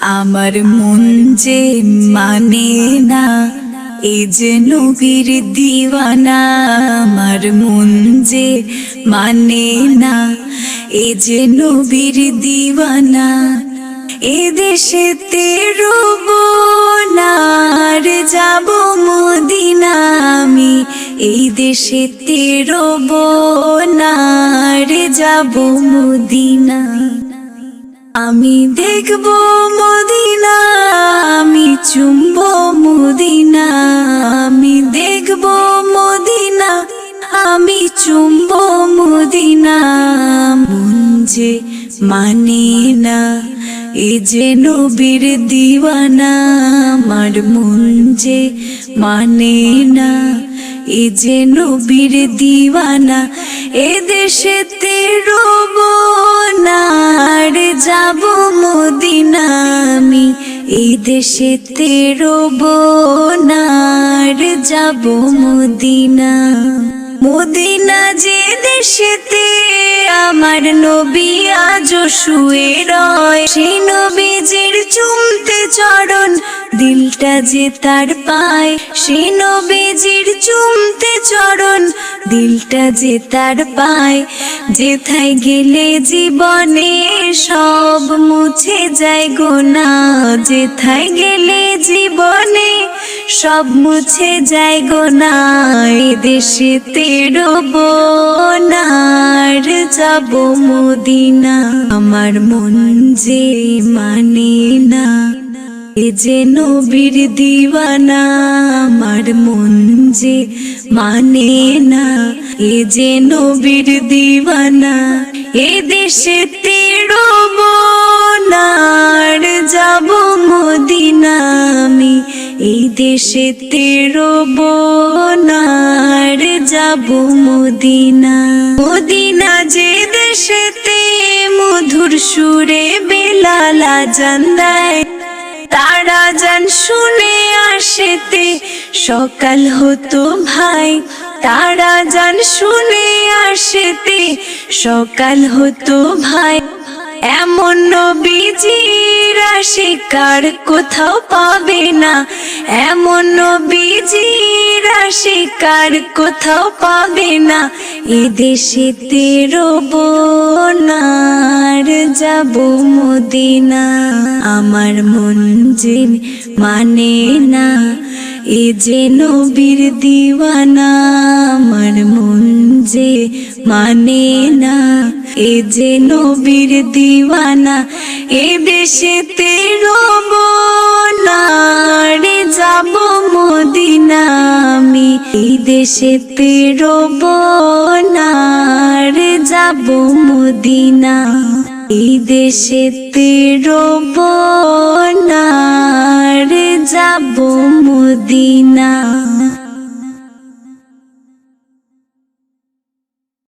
আমার মন যে মানে না এই যে নবীর দিওয়ানা। আমার মন যে মানে না এই যে নবীর দিওয়ানা। এ দেশে তেরব নার যাব মদিনা আমি এই দেশে তেরব নার যাব মদিনা আমি দেখব মদিনা, আমি চুম্ব মদিনা, আমি দেখব মদিনা, আমি চুম্ব মদিনা, মন যে মানে না, এ যে নবীর দিওয়ানা, আমার মন যে মানে না, এ যে নবীর দিওয়ানা, এ দেশে তেরব নার যাব মদিনা আমি এই দেশে তেরব নার যাব মদিনা। মদিনা যে দেশেতে আমার নবী আজ শুয়ে রয়। সেই নবীজির চুমতে চরণ দিলটা যে তার পায়। সেই নবীজির চুমতে চরণ দিলটা যে তার পায়। যেথায় গেলে জীবনে সব মুছে যায় গোনা যেথায় গেলে জীবনে সব মুছে যায় গোনা এ দেশে তেরব নার, যাব মদিনা। আমার মন যে মানে না। এ যে নবীর দিওয়ানা, আমার মন যে মানে না। এ যে নবীর দিওয়ানা, এ দেশে তেরব নার যাব মদিনা আমি এই দেশে তেরব নার যাব মদিনা। মদিনা যে দেশেতে মধুর সুরে বেলালা জান্দায় তারা যান শুনে আসেতে, সকাল হতো ভাই। তারা যান শুনে আসেতে, সকাল হতো ভাই। এমন নবীজির শিকার কোথাও পাবে না। এমন নবীজির শিকার কোথাও পাবে না। এ দেশে তেরব নার যাব মদিনা। আমার মন যে মানে না, এ যে নবীর দিওয়ানা। আমার মন যে মানে না, এ যে নবীর দিওয়ানা। এ দেশে তেরব এই দেশে না নারে যাব মদিনা। এই দেশে তেরব নারে যাব মদিনা।